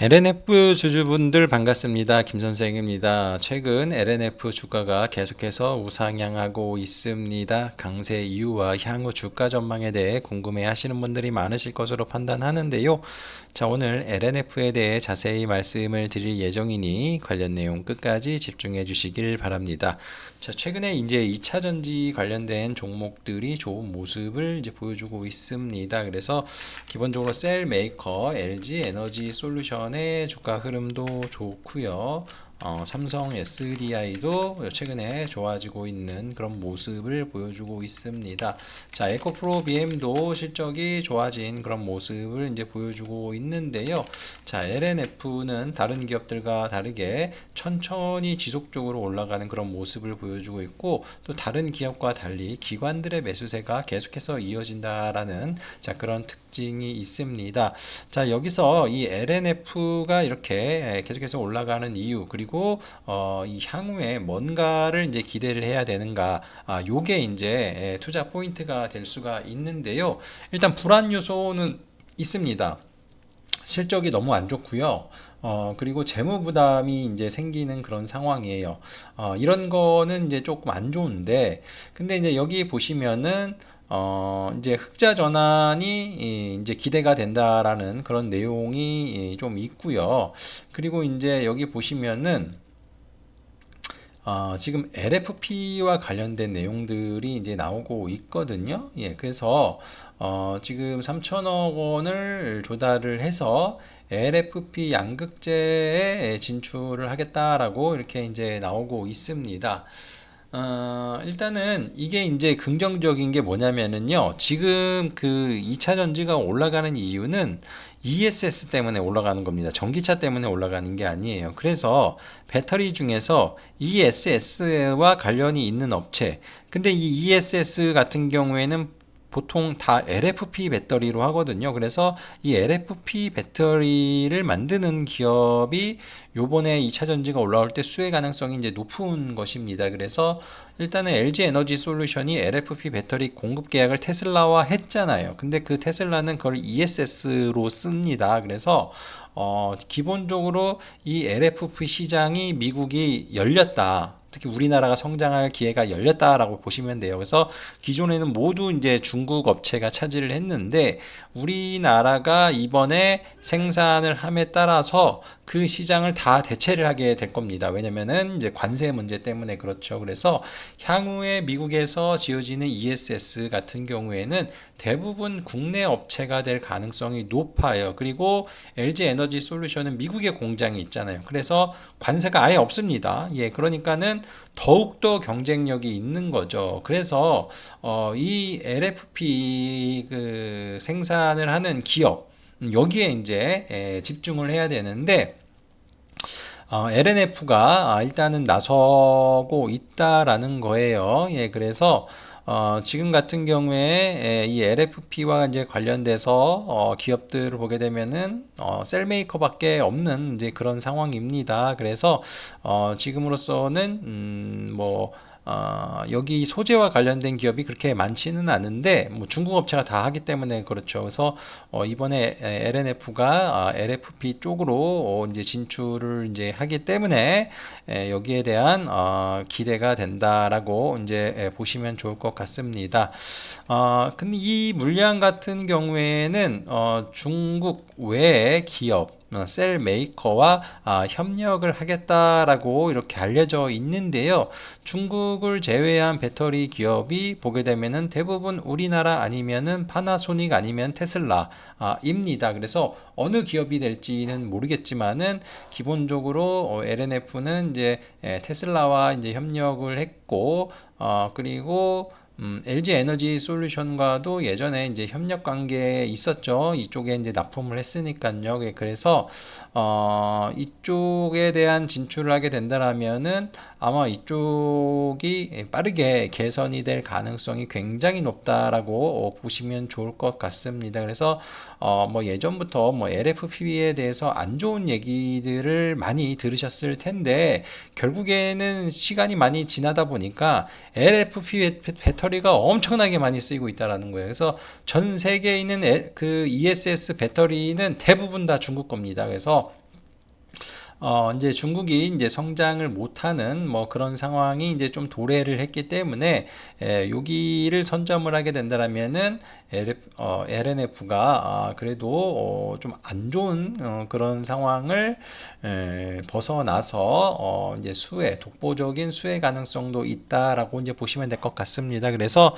LNF 주주분들 반갑습니다. 김 선생입니다. 최근 LNF 주가가 계속해서 우상향하고 있습니다. 강세 이유와 향후 주가 전망에 대해 궁금해 하시는 분들이 많으실 것으로 판단하는데요. 자, 오늘 LNF에 대해 자세히 말씀을 드릴 예정이니 관련 내용 끝까지 집중해 주시길 바랍니다. 자, 최근에 이제 2차 전지 관련된 종목들이 좋은 모습을 이제 보여주고 있습니다. 그래서 기본적으로 셀 메이커, LG 에너지 솔루션 의 주가 흐름도 좋고요. 어, 삼성 SDI도 최근에 좋아지고 있는 그런 모습을 보여주고 있습니다. 자, 에코프로 BM도 실적이 좋아진 그런 모습을 이제 보여주고 있는데요. 자, LNF는 다른 기업들과 다르게 천천히 지속적으로 올라가는 그런 모습을 보여주고 있고 또 다른 기업과 달리 기관들의 매수세가 계속해서 이어진다라는 자, 그런 특징이 있습니다. 자, 여기서 이 LNF가 이렇게 계속해서 올라가는 이유 그리고 그리고 어, 이 향후에 뭔가를 이제 기대를 해야 되는가 아 요게 이제 예, 투자 포인트가 될 수가 있는데요 일단 불안 요소는 있습니다 실적이 너무 안 좋고요. 어, 그리고 재무 부담이 이제 생기는 그런 상황이에요. 어, 이런 거는 이제 조금 안 좋은데, 근데 이제 여기 보시면은, 어, 이제 흑자 전환이 이제 기대가 된다라는 그런 내용이 좀 있고요. 그리고 이제 여기 보시면은 어, 지금 LFP와 관련된 내용들이 이제 나오고 있거든요. 예, 그래서 어, 지금 3천억 원을 조달을 해서 LFP 양극재에 진출을 하겠다라고 이렇게 이제 나오고 있습니다. 어, 일단은 이게 이제 긍정적인 게 뭐냐면은요. 지금 그 2차 전지가 올라가는 이유는 ESS 때문에 올라가는 겁니다. 전기차 때문에 올라가는 게 아니에요. 그래서 배터리 중에서 ESS와 관련이 있는 업체. 근데 이 ESS 같은 경우에는 보통 다 LFP 배터리로 하거든요. 그래서 이 LFP 배터리를 만드는 기업이 요번에 2차 전지가 올라올 때 수혜 가능성이 이제 높은 것입니다. 그래서 일단은 LG 에너지 솔루션이 LFP 배터리 공급 계약을 테슬라와 했잖아요. 근데 그 테슬라는 그걸 ESS로 씁니다. 그래서 어, 기본적으로 이 LFP 시장이 미국이 열렸다. 특히 우리나라가 성장할 기회가 열렸다라고 보시면 돼요. 그래서 기존에는 모두 이제 중국 업체가 차지를 했는데 우리나라가 이번에 생산을 함에 따라서 그 시장을 다 대체를 하게 될 겁니다. 왜냐면은 이제 관세 문제 때문에 그렇죠. 그래서 향후에 미국에서 지어지는 ESS 같은 경우에는 대부분 국내 업체가 될 가능성이 높아요. 그리고 LG 에너지 솔루션은 미국의 공장이 있잖아요. 그래서 관세가 아예 없습니다. 예, 그러니까는 더욱더 경쟁력이 있는 거죠. 그래서 어, 이 LFP 그 생산을 하는 기업 여기에 이제 에, 집중을 해야 되는데 어, LNF가 아, 일단은 나서고 있다라는 거예요. 예, 그래서 어, 지금 같은 경우에 이 LFP와 이제 관련돼서 어, 기업들을 보게 되면은 어, 셀메이커밖에 없는 이제 그런 상황입니다. 그래서 어, 지금으로서는 음, 뭐 어, 여기 소재와 관련된 기업이 그렇게 많지는 않은데 뭐 중국 업체가 다 하기 때문에 그렇죠. 그래서 어, 이번에 LNF가 아, LFP 쪽으로 어, 이제 진출을 이제 하기 때문에 에, 여기에 대한 어, 기대가 된다라고 이제 에, 보시면 좋을 것 같습니다. 어, 근데 이 물량 같은 경우에는 어, 중국 외의 기업 어, 셀 메이커와 아, 협력을 하겠다라고 이렇게 알려져 있는데요. 중국을 제외한 배터리 기업이 보게 되면은 대부분 우리나라 아니면은 파나소닉 아니면 테슬라입니다. 그래서 어느 기업이 될지는 모르겠지만은 기본적으로 어, LNF는 이제 테슬라와 이제 협력을 했고 어, 그리고 음, LG 에너지 솔루션과도 예전에 이제 협력 관계에 있었죠. 이쪽에 이제 납품을 했으니까요. 예, 그래서 어, 이쪽에 대한 진출을 하게 된다라면은 아마 이쪽이 빠르게 개선이 될 가능성이 굉장히 높다라고 어, 보시면 좋을 것 같습니다. 그래서 어, 뭐 예전부터 뭐 LFP에 대해서 안 좋은 얘기들을 많이 들으셨을 텐데 결국에는 시간이 많이 지나다 보니까 LFP 배터 리가 엄청나게 많이 쓰이고 있다라는 거예요. 그래서 전 세계에 있는 에- 그 ESS 배터리는 대부분 다 중국 겁니다. 그래서 어, 이제 중국이 이제 성장을 못하는 뭐 그런 상황이 이제 좀 도래를 했기 때문에 에, 여기를 선점을 하게 된다라면은 LF, 어, LNF가 아, 그래도 어, 좀 안 좋은 어, 그런 상황을 에, 벗어나서 어, 이제 수혜 독보적인 수혜 가능성도 있다라고 이제 보시면 될 것 같습니다. 그래서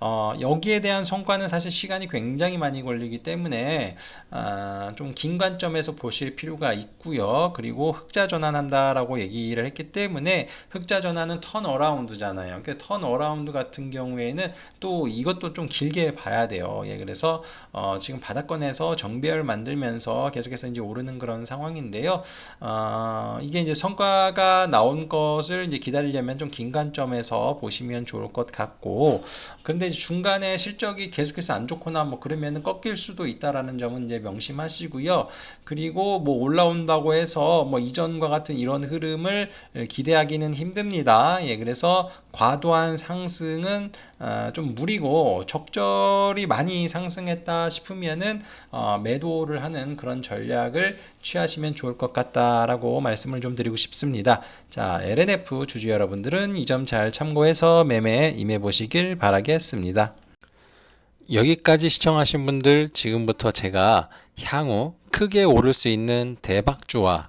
어, 여기에 대한 성과는 사실 시간이 굉장히 많이 걸리기 때문에 아, 좀 긴 관점에서 보실 필요가 있고요. 그리고 흑자 전환한다라고 얘기를 했기 때문에 흑자 전환은 턴 어라운드잖아요. 그턴 어라운드 같은 경우에는 또 이것도 좀 길게 봐야 돼요. 예, 그래서 어, 지금 바닥권에서 정배열 만들면서 계속해서 이제 오르는 그런 상황인데요. 어, 이게 이제 성과가 나온 것을 이제 기다리려면 좀 긴 관점에서 보시면 좋을 것 같고, 그런데 중간에 실적이 계속해서 안 좋거나 뭐 그러면은 꺾일 수도 있다라는 점은 이제 명심하시고요. 그리고 뭐 올라온다고 해서 뭐 이전과 같은 이런 흐름을 기대하기는 힘듭니다. 예, 그래서 과도한 상승은 아, 좀 무리고 적절히 많이 상승했다 싶으면은 어, 매도를 하는 그런 전략을 취하시면 좋을 것 같다라고 말씀을 좀 드리고 싶습니다. 자, LNF 주주 여러분들은 이 점 잘 참고해서 매매에 임해 보시길 바라겠습니다. 여기까지 시청하신 분들 지금부터 제가 향후 크게 오를 수 있는 대박주와